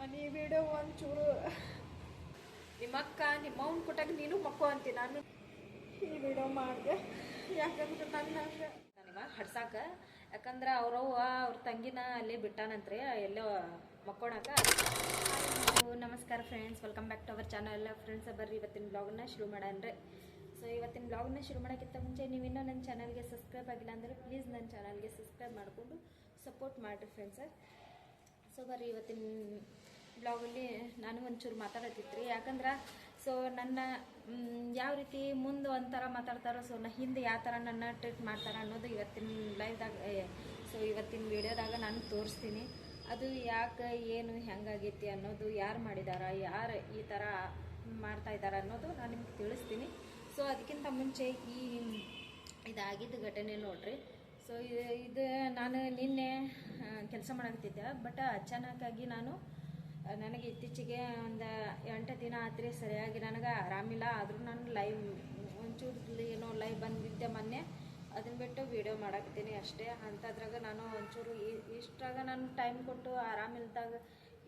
ಮನೆ ವಿಡಿಯೋ ಒಂಚೂರು. ನಿಮ್ಮಕ್ಕ ನಿಮ್ಮ ಅವ್ನ ಕೊಟ್ಟಾಗ ನೀನು ಮಕ್ಕೋ ಅಂತೀನಿ ನಾನು ಈ ವಿಡಿಯೋ ಮಾಡಿದೆ. ಯಾಕಂದ್ರೆ ನನ್ನ ನನಗ ಹಡ್ಸಾಕ. ಯಾಕಂದ್ರೆ ಅವ್ರವ್ವ ಅವ್ರ ತಂಗಿನ ಅಲ್ಲಿ ಬಿಟ್ಟಾನಂತ್ರಿ, ಎಲ್ಲೋ ಮಕ್ಕೊಳಕ ನಮಸ್ಕಾರ friends welcome back to our channel friends ಬರ್ರಿ ಇವತ್ತಿನ ಬ್ಲಾಗ್ನ ಶುರು ಮಾಡನ್ರಿ. ಸೊ ಇವತ್ತಿನ ಬ್ಲಾಗ್ನ ಶುರು ಮಾಡೋಕ್ಕಿಂತ ಮುಂಚೆ ನೀವು ಇನ್ನೂ ನನ್ನ ಚಾನಲ್ಗೆ ಸಬ್ಸ್ಕ್ರೈಬ್ ಆಗಿಲ್ಲ ಅಂದರೆ ಪ್ಲೀಸ್ ನನ್ನ ಚಾನಲ್ಗೆ ಸಬ್ಸ್ಕ್ರೈಬ್ ಮಾಡಿಕೊಂಡು ಸಪೋರ್ಟ್ ಮಾಡಿರಿ ಫ್ರೆಂಡ್ಸ್ ಸೊ ಬರ್ರಿ ಇವತ್ತಿನ ಬ್ಲಾಗಲ್ಲಿ ನಾನು ಒಂಚೂರು ಮಾತಾಡತ್ತಿತ್ತು ಯಾಕಂದ್ರೆ ಸೊ ನನ್ನ ಯಾವ ರೀತಿ ಮುಂದೆ ಒಂಥರ ಮಾತಾಡ್ತಾರೋ ಸೊ ನಾ ಹಿಂದೆ ಯಾವ ಥರ ನನ್ನ ಟ್ರೀಟ್ ಮಾಡ್ತಾರೆ ಅನ್ನೋದು ಇವತ್ತಿನ ಲೈವ್ದಾಗ ಸೊ ಇವತ್ತಿನ ವಿಡಿಯೋದಾಗ ನಾನು ತೋರಿಸ್ತೀನಿ. ಅದು ಯಾಕೆ, ಏನು ಹೆಂಗಾಗೈತಿ ಅನ್ನೋದು, ಯಾರು ಮಾಡಿದಾರ, ಯಾರು ಈ ಥರ ಮಾಡ್ತಾ ಇದ್ದಾರೆ ಅನ್ನೋದು ನಾನು ನಿಮ್ಗೆ ತಿಳಿಸ್ತೀನಿ. ಸೊ ಅದಕ್ಕಿಂತ ಮುಂಚೆ ಈ ಇದಾಗಿದ್ದ ಘಟನೆ ನೋಡ್ರಿ. ಸೊ ಇದು ನಾನು ನಿನ್ನೆ ಕೆಲಸ ಮಾಡಕತ್ತಿದ್ದೆ. ಬಟ್ ಅಚಾನಕ್ಕಾಗಿ ನಾನು ನನಗೆ ಇತ್ತೀಚೆಗೆ ಒಂದು ಎಂಟು ದಿನ ಆತ್ರಿ ಸರಿಯಾಗಿ ನನಗೆ ಆರಾಮಿಲ್ಲ. ಆದರೂ ನಾನು ಲೈವ್, ಒಂಚೂರು ಏನೋ ಲೈವ್ ಬಂದಿದ್ದೆ ಮೊನ್ನೆ. ಅದನ್ನ ಬಿಟ್ಟು ವಿಡಿಯೋ ಮಾಡಕತ್ತೀನಿ ಅಷ್ಟೇ. ಅಂಥದ್ರಾಗ ನಾನು ಒಂಚೂರು ಇಷ್ಟ್ರಾಗ ನಾನು ಟೈಮ್ ಕೊಟ್ಟು ಆರಾಮಿಲ್ದಾಗ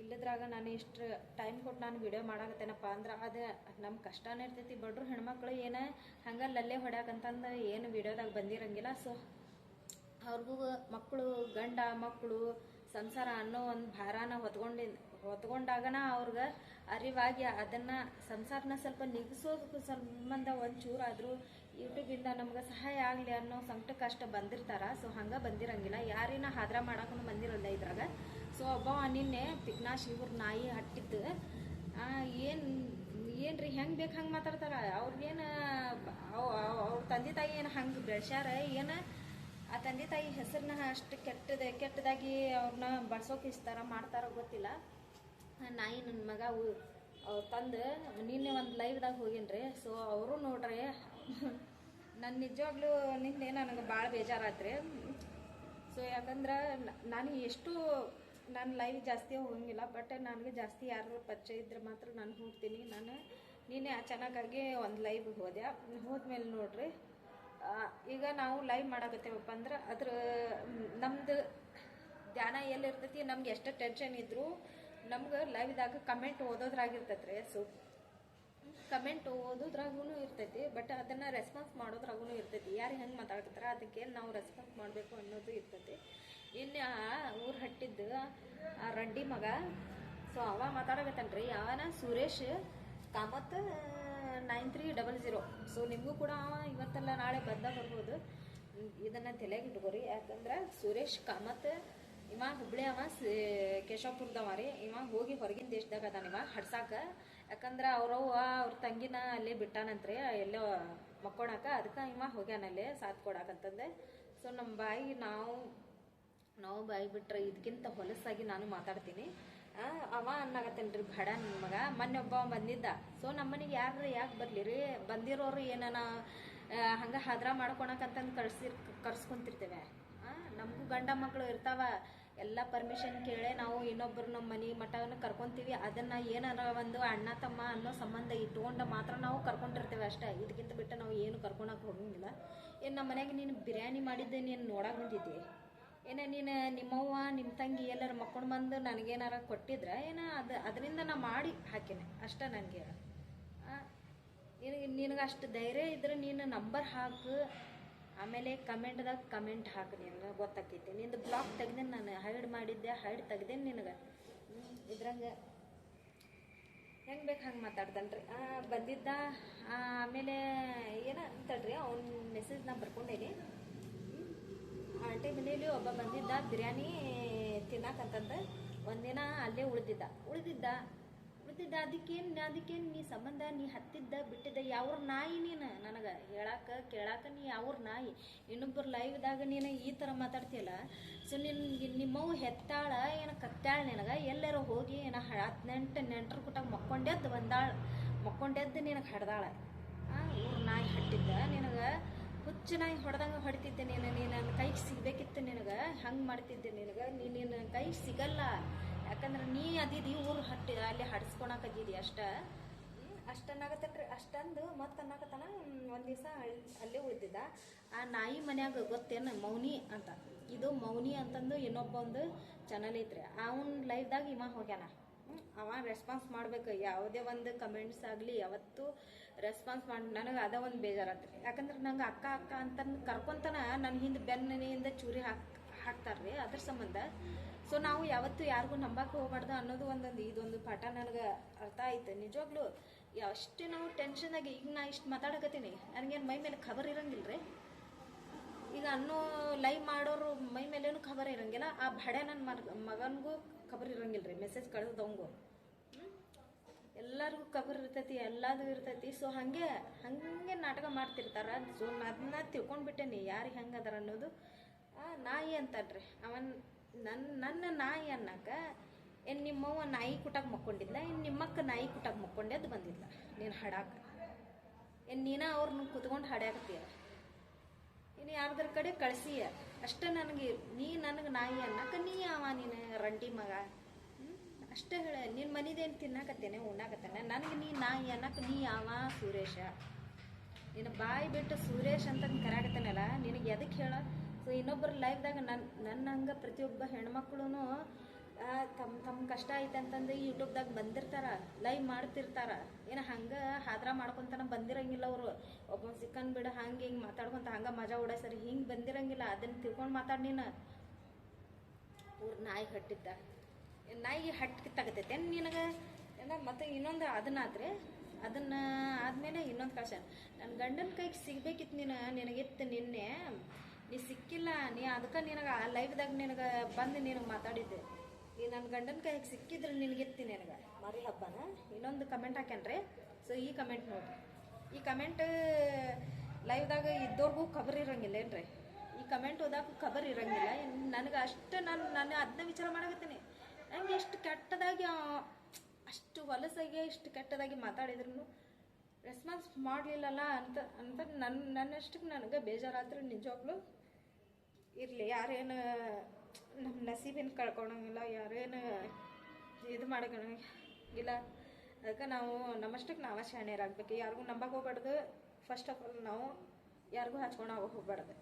ಇಲ್ಲದ್ರಾಗ ನಾನು ಇಷ್ಟು ಟೈಮ್ ಕೊಟ್ಟು ನಾನು ವೀಡಿಯೋ ಮಾಡಾಕತ್ತೇನಪ್ಪ ಅಂದ್ರೆ ಅದು ನಮ್ಮ ಕಷ್ಟನೇ ಇರ್ತೈತಿ. ಬಡ್ರು ಹೆಣ್ಮಕ್ಳು ಏನೇ ಹಂಗೆ ಅಲ್ಲೇ ಹೊಡ್ಯಾಕಂತಂದು ಏನು ವೀಡಿಯೋದಾಗ ಬಂದಿರಂಗಿಲ್ಲ. ಸೊ ಅವ್ರಿಗೂ ಮಕ್ಕಳು, ಗಂಡ ಮಕ್ಕಳು, ಸಂಸಾರ ಅನ್ನೋ ಒಂದು ಭಾರನ ಹೊತ್ಕೊಂಡಿ ಹೊತ್ಕೊಂಡಾಗನ ಅವ್ರಿಗೆ ಅರಿವಾಗಿ ಅದನ್ನು ಸಂಸಾರನ ಸ್ವಲ್ಪ ನಿಗಿಸೋದಕ್ಕೂ ಸಂಬಂಧ ಒಂಚೂರಾದರೂ ಯೂಟ್ಯೂಬಿಂದ ನಮ್ಗೆ ಸಹಾಯ ಆಗಲಿ ಅನ್ನೋ ಸಂಕಟ ಕಷ್ಟ ಬಂದಿರ್ತಾರ. ಸೊ, ಹಂಗೆ ಬಂದಿರಂಗಿಲ್ಲ. ಯಾರಿನ ಹಾದ್ರ ಮಾಡೋಕ್ಕೂ ಬಂದಿರಲ್ಲ ಇದ್ರಾಗ. ಸೊ, ಒಬ್ಬ ನಿನ್ನೆ ಪಿಗ್ನಾಶ್ ಇವ್ರ ನಾಯಿ ಹಟ್ಟಿದ್ದು. ಏನು ಏನ್ರಿ ಹೆಂಗೆ ಬೇಕು ಹಂಗೆ ಮಾತಾಡ್ತಾರ? ಅವ್ರಿಗೇನು ಅವ್ರ ತಂದೆ ತಾಯಿ ಏನು ಹಂಗೆ ಬೆಳೆಸ್ಯಾರ? ಏನು ಆ ತಂದೆ ತಾಯಿ ಹೆಸರನ್ನ ಅಷ್ಟು ಕೆಟ್ಟದ, ಕೆಟ್ಟದಾಗಿ ಅವ್ರನ್ನ ಬಳಸೋಕೆ ಇಸ್ತಾರ ಮಾಡ್ತಾರೋ ಗೊತ್ತಿಲ್ಲ. ನಾಯಿ ನನ್ನ ಮಗ ಅವ್ರು ತಂದು ನಿನ್ನೆ ಒಂದು ಲೈವ್ದಾಗ ಹೋಗಿನ್ರಿ. ಸೊ ಅವರು ನೋಡ್ರಿ ನನ್ನ ನಿಜವಾಗ್ಲೂ ನಿನ್ನೆ ನನಗೆ ಭಾಳ ಬೇಜಾರಾತ್ರಿ. ಸೊ ಯಾಕಂದ್ರೆ ನಾನು ಎಷ್ಟು, ನಾನು ಲೈವ್ ಜಾಸ್ತಿ ಹೋಗಂಗಿಲ್ಲ ಬಟ್ ನನಗೆ ಜಾಸ್ತಿ ಯಾರು ಪರಿಚಯ ಇದ್ರೆ ಮಾತ್ರ ನಾನು ಹೋಗ್ತೀನಿ. ನಾನು ನಿನ್ನೆ ಅಚಾನಕ್ಕಾಗಿ ಒಂದು ಲೈವ್ ಹೋದೆ. ಹೋದ್ಮೇಲೆ ನೋಡ್ರಿ ಈಗ ನಾವು ಲೈವ್ ಮಾಡಾಕತ್ತೇವಪ್ಪ ಅಂದ್ರೆ ಅದ್ರ ನಮ್ದು ಧ್ಯಾನ ಎಲ್ಲಿರ್ತೈತಿ ನಮ್ಗೆ ಎಷ್ಟು ಟೆನ್ಷನ್ ಇದ್ರು ನಮ್ಗೆ ಲೈವ್ದಾಗ ಕಮೆಂಟ್ ಓದೋದ್ರಾಗಿರ್ತೈತ್ರಿ ಸೊ ಕಮೆಂಟ್ ಓದೋದ್ರಾಗೂ ಇರ್ತೈತಿ ಬಟ್ ಅದನ್ನು ರೆಸ್ಪಾನ್ಸ್ ಮಾಡೋದ್ರಾಗೂ ಇರ್ತೈತಿ. ಯಾರು ಹೆಂಗೆ ಮಾತಾಡ್ತಾರ ಅದಕ್ಕೆ ನಾವು ರೆಸ್ಪಾನ್ಸ್ ಮಾಡಬೇಕು ಅನ್ನೋದು ಇರ್ತೈತಿ. ಇನ್ನು ಊರು ಹಟ್ಟಿದ್ದು ಆ ರೆಡ್ಡಿ ಮಗ ಸೊ ಅವ ಮಾತಾಡಕತ್ತನ್ರಿ ಅವನ Suresh Kamath nine three double zero so ನಿಮಗೂ ಕೂಡ ಇವತ್ತೆಲ್ಲ ನಾಳೆ ಬಂದ ಬರ್ಬೋದು. ಇದನ್ನು ತಲೆಗೆ ಇಟ್ಕೋರಿ. ಯಾಕಂದ್ರೆ ಸುರೇಶ್ ಕಾಮತ್ ಇವ ಹುಬ್ಳಿ ಅವ ಕೇಶವಪುರದವ ರೀ. ಇವ ಹೋಗಿ ಹೊರಗಿನ ದೇಶದಾಗ ಅದಾನ ಇವ, ಹಡ್ಸಾಕ. ಯಾಕಂದ್ರೆ ಅವ್ರವ್ವ ಅವ್ರ ತಂಗಿನ ಅಲ್ಲೇ ಬಿಟ್ಟಾನಂತ್ರಿ ಎಲ್ಲೋ ಮಕ್ಕೊಳಕ. ಅದಕ್ಕೆ ಇವ ಹೋಗ್ಯಾನಲ್ಲಿ ಸಾಥ್ ಕೊಡಾಕಂತಂದೆ ಸೊ ನಮ್ಮ ಬಾಯಿ ನಾವು ನಾವು ಬಾಯಿ ಬಿಟ್ರೆ ಇದಕ್ಕಿಂತ ಹೊಲಸಾಗಿ ನಾನು ಮಾತಾಡ್ತೀನಿ. ಅವ ಅನ್ನಾಗತ್ತೇನ್ರಿ ಬೇಡ ನನ್ನ ಮಗ. ಮೊನ್ನೆ ಒಬ್ಬ ಬಂದಿದ್ದ. ಸೊ ನಮ್ಮನೆಗೆ ಯಾರು ಯಾಕೆ ಬರಲಿ ರೀ ಬಂದಿರೋರು ಏನಾನ ಹಂಗೆ ಹದ್ರ ಮಾಡ್ಕೊಳಕಂತಂದು ಕಳ್ಸಿರ್ ಕರ್ಸ್ಕೊಂತಿರ್ತೇವೆ. ನಮಗೂ ಗಂಡ ಮಕ್ಕಳು ಇರ್ತಾವ. ಎಲ್ಲ ಪರ್ಮಿಷನ್ ಕೇಳಿ ನಾವು ಇನ್ನೊಬ್ರು ನಮ್ಮ ಮನೆ ಮಠವನ್ನು ಕರ್ಕೊಂತೀವಿ. ಅದನ್ನು ಏನಾರ ಒಂದು ಅಣ್ಣ, ತಮ್ಮ ಅನ್ನೋ ಸಂಬಂಧ ಇಟ್ಕೊಂಡು ಮಾತ್ರ ನಾವು ಕರ್ಕೊಂಡಿರ್ತೇವೆ ಅಷ್ಟೇ. ಇದಕ್ಕಿಂತ ಬಿಟ್ಟು ನಾವು ಏನು ಕರ್ಕೊಳಕ್ಕೆ ಹೋಗಂಗಿಲ್ಲ. ಏನು ನಮ್ಮ ಮನೆಗೆ ನೀನು ಬಿರಿಯಾನಿ ಮಾಡಿದ್ದೆ ನೀನು ನೋಡಕ್ಕೆ ಬಂದಿದ್ದೆ? ಏನ ನೀನು ನಿಮ್ಮವ್ವ ನಿಮ್ಮ ತಂಗಿ ಎಲ್ಲರೂ ಮಕ್ಕೊಂಡು ಬಂದು ನನಗೇನಾರ ಕೊಟ್ಟಿದ್ರೆ ಏನ ಅದು ಅದರಿಂದ ನಾ ಮಾಡಿ ಹಾಕಿನಿ ಅಷ್ಟೇ ನನಗೆ ನಿನಗೆ ನಿನಗೆ ಅಷ್ಟು ಧೈರ್ಯ ಇದ್ರೆ ನೀನು ನಂಬರ್ ಹಾಕು ಆಮೇಲೆ ಕಮೆಂಟ್ದಾಗ ಕಮೆಂಟ್ ಹಾಕು ನಿನಗೆ ಗೊತ್ತಾಕೈತಿ. ನಿಂದು ಬ್ಲಾಗ್ ತೆಗ್ದೇನೆ ನಾನು ಹೈಡ್ ಮಾಡಿದ್ದೆ ಹೈಡ್ ತೆಗ್ದೇನೆ ನಿನಗೆ. ಇದ್ರಂಗೆ ಹೆಂಗೆ ಬೇಕು ಹಂಗೆ ಮಾತಾಡ್ದನ್ರಿ ಆ, ಬಂದಿದ್ದ ಆಮೇಲೆ ಏನ ಅಂತಳ್ರಿ ಅವ್ನ ಮೆಸೇಜ್ ನಾ ಬರ್ಕೊಂಡೇನಿ. ಆಂಟಿ ಮನೇಲಿ ಒಬ್ಬ ಬಂದಿದ್ದ ಬಿರಿಯಾನಿ ತಿನ್ನಕಂತಂದ ಒಂದಿನ ಅಲ್ಲೇ ಉಳಿದಿದ್ದ. ಉಳಿದಿದ್ದ. ಉಳಿದಿದ್ದ. ಅದಕ್ಕೇನು ಅದಕ್ಕೇನು ನೀ ಸಂಬಂಧ, ನೀ ಹತ್ತಿದ್ದ, ಬಿಟ್ಟಿದ್ದ ಯಾವ್ರ ನಾಯಿ ನೀನು? ನನಗೆ ಹೇಳಾಕ, ಕೇಳಾಕ ನೀ ಯಾವ್ರ ನಾಯಿ? ಇನ್ನೊಬ್ಬರು ಲೈವ್ದಾಗ ನೀನು ಈ ಥರ ಮಾತಾಡ್ತೀಯಲ್ಲ? ಸೊ ನಿನ್ಗೆ ನಿಮ್ಮವು ಹೆತ್ತಾಳ, ಏನು ಕತ್ತಾಳ ನಿನಗೆ? ಎಲ್ಲರ ಹೋಗಿ ಏನ ಹದಿನೆಂಟು ನೆಂಟ್ರ ಕುಟಾಗ ಮಕ್ಕೊಂಡೆದ್ದು ಬಂದಾಳ. ಮಕ್ಕೊಂಡೆದ್ದು ನಿನಗೆ ಹಡ್ದಾಳ. ಊರ್ ನಾಯಿ ಹಟ್ಟಿದ್ದ. ನಿನಗೆ ನಾಯಿ ಹೊಡೆದಂಗೆ ಹೊಡಿತಿದ್ದೆ ನೀನು ನೀನು ನನ್ನ ಕೈಗೆ ಸಿಗಬೇಕಿತ್ತು ನಿನಗೆ, ಹಂಗೆ ಮಾಡ್ತಿದ್ದೆ ನಿನಗೆ ನೀನು ನಿನ್ನ ಕೈಗೆ ಸಿಗಲ್ಲ. ಯಾಕಂದ್ರೆ ನೀ ಅದಿದಿ ಊರು ಹಟ್ಟಿ, ಅಲ್ಲಿ ಅಷ್ಟೇ. ಅಷ್ಟ ಅಷ್ಟನ್ನಾಗತ್ತನ್ರಿ ಅಷ್ಟಂದು ಮತ್ತೆ ಅನ್ನಕತ್ತಾನ ಒಂದು ದಿವಸ ಅಲ್ಲೇ ಉಳಿದಿದ್ದ. ಆ ನಾಯಿ ಮನ್ಯಾಗ ಗೊತ್ತೇನು ಮೌನಿ ಅಂತ? ಇದು ಮೌನಿ ಅಂತಂದು ಇನ್ನೊಬ್ಬ ಒಂದು ಚಾನಲ್ ಐತ್ರಿ. ಅವನ ಲೈಫ್ದಾಗ ಇವ ಹೋಗ್ಯಾನ. ಅವ ರೆಸ್ಪಾನ್ಸ್ ಮಾಡ್ಬೇಕು. ಯಾವುದೇ ಒಂದು ಕಮೆಂಟ್ಸ್ ಆಗಲಿ ಯಾವತ್ತು ರೆಸ್ಪಾನ್ಸ್ ಮಾಡಿ, ನನಗೆ ಅದ ಒಂದು ಬೇಜಾರಾತ್ರಿ ಯಾಕಂದ್ರೆ ನಂಗೆ ಅಕ್ಕ ಅಕ್ಕ ಅಂತ ಕರ್ಕೊಂತನ ನನ್ನ ಹಿಂದೆ ಬೆನ್ನಿನಿಂದ ಚೂರಿ ಹಾಕ್ತಾರೆ ಹಾಕ್ತಾರ್ರಿ ಅದ್ರ ಸಂಬಂಧ. ಸೊ ನಾವು ಯಾವತ್ತು ಯಾರಿಗೂ ನಂಬಕ್ಕೆ ಹೋಗ್ಬಾರ್ದು ಅನ್ನೋದು ಒಂದೊಂದು, ಇದೊಂದು ಪಾಠ ನನಗೆ ಅರ್ಥ ಆಯ್ತು. ನಿಜವಾಗ್ಲೂ ಅಷ್ಟೇ ನಾವು ಟೆನ್ಷನ್ ಆಗಿ, ಈಗ ನಾ ಇಷ್ಟು ಮಾತಾಡಕತ್ತೀನಿ. ನನಗೇನು ಮೈ ಮೇಲೆ ಖಬರ್ ಇರಂಗಿಲ್ಲ ರೀ ಈಗ ಅನ್ನೋ ಲೈವ್ ಮಾಡೋರು ಮೈ ಮೇಲೇನು ಖಬರ್ ಇರಂಗಿಲ್ಲ. ಆ ಭಡೆ ನನ್ನ ಮಗ, ಮಗನಿಗೂ ಖಬರ್ ಇರಂಗಿಲ್ಲ ರೀ ಮೆಸೇಜ್ ಕಳಿಸ್ದವಂಗು ಎಲ್ಲರಿಗೂ ಖಬರ್ ಇರ್ತೈತಿ, ಎಲ್ಲದೂ ಇರ್ತೈತಿ. ಸೊ ಹಾಗೆ ಹಾಗೆ ನಾಟಕ ಮಾಡ್ತಿರ್ತಾರ. ಸೊ ಅದನ್ನ ತಿಳ್ಕೊಂಡ್ಬಿಟ್ಟೇನಿ ಯಾರಿಗೆ ಹೆಂಗೆ ಅದಾರ ಅನ್ನೋದು. ನಾಯಿ ಅಂತನ್ರಿ ಅವನ್ ನನ್ನ ನನ್ನ ನಾಯಿ ಅನ್ನಕ, ಏನು ನಿಮ್ಮವ್ವ ನಾಯಿ ಕುಟಕ್ಕೆ ಮಕ್ಕೊಂಡಿದ್ಲ, ಏನು ನಿಮ್ಮಕ್ಕ ನಾಯಿ ಕುಟಕ್ಕೆ ಮಕ್ಕೊಂಡೆ ಅದು ಬಂದಿದ್ಲ. ನೀನು ಹಡಾಕ. ಏನು ನೀನ ಅವ್ರನ್ನ ಕುತ್ಕೊಂಡು ಹಾಡ್ಯಾಕತ್ತೀಯ ಇನ್ನು ಯಾರ್ದ್ರ ಕಡೆ ಕಳಿಸಿಯ ಅಷ್ಟೇ ನನಗೆ, ನೀ ನನಗೆ ನಾಯಿ ಅನ್ನಕ ನೀ ಅವ ನೀನು ರಂಡಿ ಮಗ? ಅಷ್ಟೇ ಹೇಳ ನಿನ್ನ ಮನಿದೇನು ತಿನ್ನಕತ್ತೇನೆ, ಉಣ್ಣಾಕತ್ತೇನೆ. ನನಗೆ ನೀ ನಾಯಿ ಅನ್ನಕ ನೀ ಅವ ಸುರೇಶ. ನಿನ್ನ ಬಾಯಿ ಬಿಟ್ಟು ಸುರೇಶ್ ಅಂತ ಕರಾಗತ್ತೇನಲ್ಲ ನಿನಗೆ ಎದಕ್ಕೆ ಹೇಳ? ಸೊ ಇನ್ನೊಬ್ಬರ ಲೈಫ್ದಾಗ ನನ್ನ ನನ್ನ ಹಂಗೆ ಪ್ರತಿಯೊಬ್ಬ ಹೆಣ್ಮಕ್ಳು ತಮ್ಮ ತಮ್ಮ ಕಷ್ಟ ಐತೆ ಅಂತಂದು ಯೂಟ್ಯೂಬ್ದಾಗ ಬಂದಿರ್ತಾರ ಲೈವ್ ಮಾಡ್ತಿರ್ತಾರ. ಏನ ಹಂಗೆ ಹಾದ್ರ ಮಾಡ್ಕೊಂತನ ಬಂದಿರಂಗಿಲ್ಲ ಅವರು. ಒಬ್ಬ ಸಿಕ್ಕನ್ ಬಿಡ, ಹಂಗೆ ಹಿಂಗೆ ಮಾತಾಡ್ಕೊಂತ ಹಂಗೆ ಮಜಾ ಸರಿ ಹಿಂಗೆ ಬಂದಿರಂಗಿಲ್ಲ ಅದನ್ನ ತಿಳ್ಕೊಂಡು ಮಾತಾಡ್ ನೀನು. ಊರ್ ನಾಯಿ ಹಟ್ಟಿದ್ದ. ನಾಯಿ ಹಟ್ಟಿ ತಗತೈತೆ ನಿನಗೆ? ಏನ ಮತ್ತೆ ಇನ್ನೊಂದು ಅದನ್ನಾದ್ರೆ, ಅದನ್ನ ಆದ್ಮೇಲೆ ಇನ್ನೊಂದು ಕಳ್ಸ. ನನ್ನ ಗಂಡನ ಕೈಗೆ ಸಿಗ್ಬೇಕಿತ್ತು ನೀನು ನಿನಗಿತ್ತು ನಿನ್ನೆ. ನೀ ಸಿಕ್ಕಿಲ್ಲ, ನೀ ಅದಕ್ಕೆ ನಿನಗೆ ಆ ಲೈವ್ದಾಗ ನಿನಗೆ ಬಂದು ನಿನಗೆ ಮಾತಾಡಿದ್ದೆ. ಈ ನನ್ನ ಗಂಡನ ಕೈಗೆ ಸಿಕ್ಕಿದ್ರೆ ನಿನಗೆತ್ತಿ ನನಗೆ. ಮರಿ ಹಬ್ಬನ? ಇನ್ನೊಂದು ಕಮೆಂಟ್ ಹಾಕ್ಯಾನ್ರಿ. ಸೊ ಈ ಕಮೆಂಟ್ ನೋಡ್ರಿ. ಈ ಕಮೆಂಟ್ ಲೈವ್ದಾಗ ಇದ್ದವ್ರಿಗೂ ಖಬರ್ ಇರಂಗಿಲ್ಲ ಏನ್ರಿ? ಈ ಕಮೆಂಟ್ ಓದಾಕು ಖಬರ್ ಇರಂಗಿಲ್ಲ. ನನಗೆ ಅಷ್ಟು ನಾನು ನಾನು ಅದನ್ನ ವಿಚಾರ ಮಾಡಕತ್ತೀನಿ. ನಂಗೆ ಎಷ್ಟು ಕೆಟ್ಟದಾಗಿ ಅಷ್ಟು ಹೊಲಸಾಗಿ ಇಷ್ಟು ಕೆಟ್ಟದಾಗಿ ಮಾತಾಡಿದ್ರು ರೆಸ್ಪಾನ್ಸ್ ಮಾಡಲಿಲ್ಲಲ್ಲ ಅಂತ ಅಂತ ನನ್ನ ನನ್ನಷ್ಟಕ್ಕೆ ನನಗೆ ಬೇಜಾರಾದ್ರೆ ನಿಜವಾಗ್ಲೂ ಇರಲಿ. ಯಾರೇನು ನಮ್ಮ ನಸೀಬೇನು ಕಳ್ಕೊಳಂಗಿಲ್ಲ, ಯಾರೇನು ಇದು ಮಾಡ್ಕೊಳಂಗಿಲ್ಲ ಅದಕ್ಕೆ ನಾವು ನಮ್ಮಷ್ಟಕ್ಕೆ ನಾವೇ ಶಾಣ್ಯರಾಗಬೇಕು. ಯಾರಿಗೂ ನಂಬಕ್ಕೆ ಹೋಗ್ಬಾರ್ದು. ಫಸ್ಟ್ ಆಫ್ ಆಲ್ ನಾವು ಯಾರಿಗೂ ಹಚ್ಕೊಂಡು ಹೋಗಿ ಹೋಗ್ಬಾರ್ದು.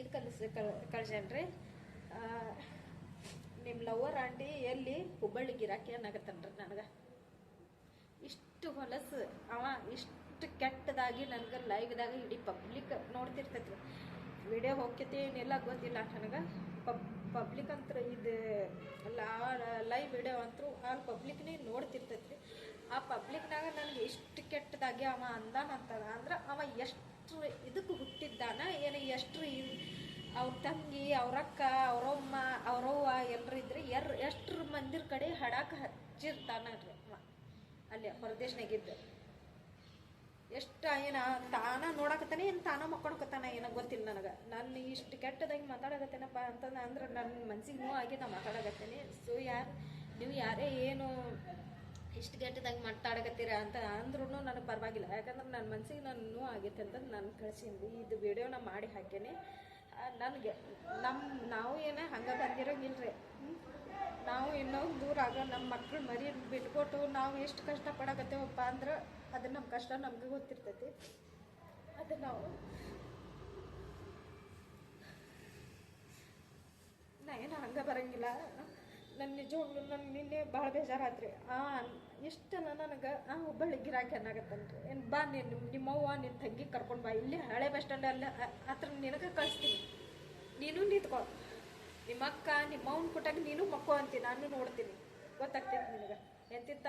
ಇದು ಕಲಿಸ್, ಕಳ್ ಕಳ್ಸೇನ್ರಿ ನಿಮ್ಮ ಲವರ್ ಆಂಟಿ ಎಲ್ಲಿ ಹುಬ್ಬಳ್ಳಿ ಗಿರಾಕಿ ಅನ್ನಕತ್ತನ್ರಿ ನನಗೆ. ಇಷ್ಟು ಹೊಲಸು ಅವ ಇಷ್ಟು ಕೆಟ್ಟದಾಗಿ ನನಗೆ ಲೈವ್ದಾಗ ಇಡೀ ಪಬ್ಲಿಕ್ ನೋಡ್ತಿರ್ತೈತಿ ವಿಡಿಯೋ ಹೋಗ್ತೈತಿ ಏನಿಲ್ಲ, ಗೊತ್ತಿಲ್ಲ ನನಗೆ. ಪಬ್ ಪಬ್ಲಿಕ್ ಅಂತ ಇದು ಲೈವ್ ವಿಡಿಯೋ ಅಂತೂ ಆಲ್ ಪಬ್ಲಿಕ್ನೇ ನೋಡ್ತಿರ್ತೈತಿ ಆ ಪಬ್ಲಿಕ್ನಾಗ ನನಗೆ ಎಷ್ಟು ಕೆಟ್ಟದಾಗಿ ಅವ ಅಂದಾನ ಅಂತ ಅಂದ್ರೆ ಅವ ಎಷ್ಟು ಇದಕ್ಕೆ ಹುಟ್ಟಿದ್ದಾನ, ಏನು ಎಷ್ಟು ಅವ್ರ ತಂಗಿ ಅವ್ರಕ್ಕ ಅವರಮ್ಮ ಅವರವ್ವ ಎಲ್ಲರೂ ಇದ್ರೆ ಎರ್, ಎಷ್ಟ್ರ ಮಂದಿರ ಕಡೆ ಹಡಾಕ ಹಚ್ಚಿರ್ತಾನಲ್ರಿ ಅವ. ಅಲ್ಲಿ ಹೊರದೇಶನಾಗಿದ್ದು ಎಷ್ಟು ಏನ ತಾನ ನೋಡಕತ್ತಾನೆ, ಏನು ತಾನ ಏನೋ ಗೊತ್ತಿಲ್ಲ ನನಗೆ. ನಾನು ಇಷ್ಟು ಕೆಟ್ಟದಾಗಿ ಮಾತಾಡಕತ್ತೇನಪ್ಪ ಅಂತಂದ್ರೆ ಅಂದ್ರೆ ನನ್ನ ಮನ್ಸಿಗೆ ನೋವು ಆಗಿ ನಾ ಮಾತಾಡಕತ್ತೇನೆ. ಸೊ ಯಾರು, ನೀವು ಯಾರೇ ಏನು ಇಷ್ಟು ಕೆಟ್ಟದಾಗಿ ಮಾತಾಡಕತ್ತೀರ ಅಂತ ಅಂದ್ರೂ ನನಗೆ ಪರವಾಗಿಲ್ಲ. ಯಾಕಂದ್ರೆ ನನ್ನ ಮನ್ಸಿಗೆ ನಾನು ನೋವು ಆಗೈತೆ ಅಂತ ನಾನು ಕಳ್ಸೀನಿ. ಇದು ವಿಡಿಯೋನ ಮಾಡಿ ಹಾಕೇನೆ ನನಗೆ ನಮ್ಮ ನಾವು ಏನೇ ಹಂಗೆ ಹ್ಮ್? ನಾವು ಇನ್ನೊಂದು ದೂರ ಆಗ ನಮ್ಮ ಮಕ್ಕಳು ಮರಿ ಬಿಟ್ಕೊಟ್ಟು ನಾವು ಎಷ್ಟು ಕಷ್ಟ ಪಡಕತ್ತೇವಪ್ಪ ಅಂದ್ರೆ ಅದು ನಮ್ಮ ಕಷ್ಟ ನಮ್ಗೆ ಗೊತ್ತಿರ್ತೈತಿ. ಅದು ನಾವು ನಾ ಏನು ಹಂಗೆ ಬರಂಗಿಲ್ಲ. ನನ್ನ ನಿಜವಾಗ್ಲೂ ನನ್ಗೆ ನಿನ್ನೆ ಭಾಳ ಬೇಜಾರಾತ್ರಿ. ಆ ಇಷ್ಟನ ನನಗೆ, ಆ, ಹುಬ್ಬಳ್ಳಿ ಗಿರಾಕಿ ಅನ್ನಾಗತ್ತನ್ರಿ ಏನು ಬಾ ನೀನು ನಿಮ್ಮವ್ವ ನಿನ್ನ ತಂಗಿ ಕರ್ಕೊಂಡು ಬಾ. ಇಲ್ಲಿ ಹಳೆ ಬಸ್ ಸ್ಟ್ಯಾಂಡ್ ಅಲ್ಲ ಹತ್ರ ನಿನಗೆ ಕಳಿಸ್ತೀನಿ. ನೀನು ನಿಂತ್ಕೊ. ನಿಮ್ಮ ಅಕ್ಕ, ನಿಮ್ಮ ಅವ್ನ ಕೊಟ್ಟಾಗ ನೀನು ಮಕ್ಕೋ ಅಂತೀನಿ ನಾನು ನೋಡ್ತೀನಿ. ಗೊತ್ತಾಗ್ತೈತಿ ನಿನಗೆ? ಎಂತಿಂತ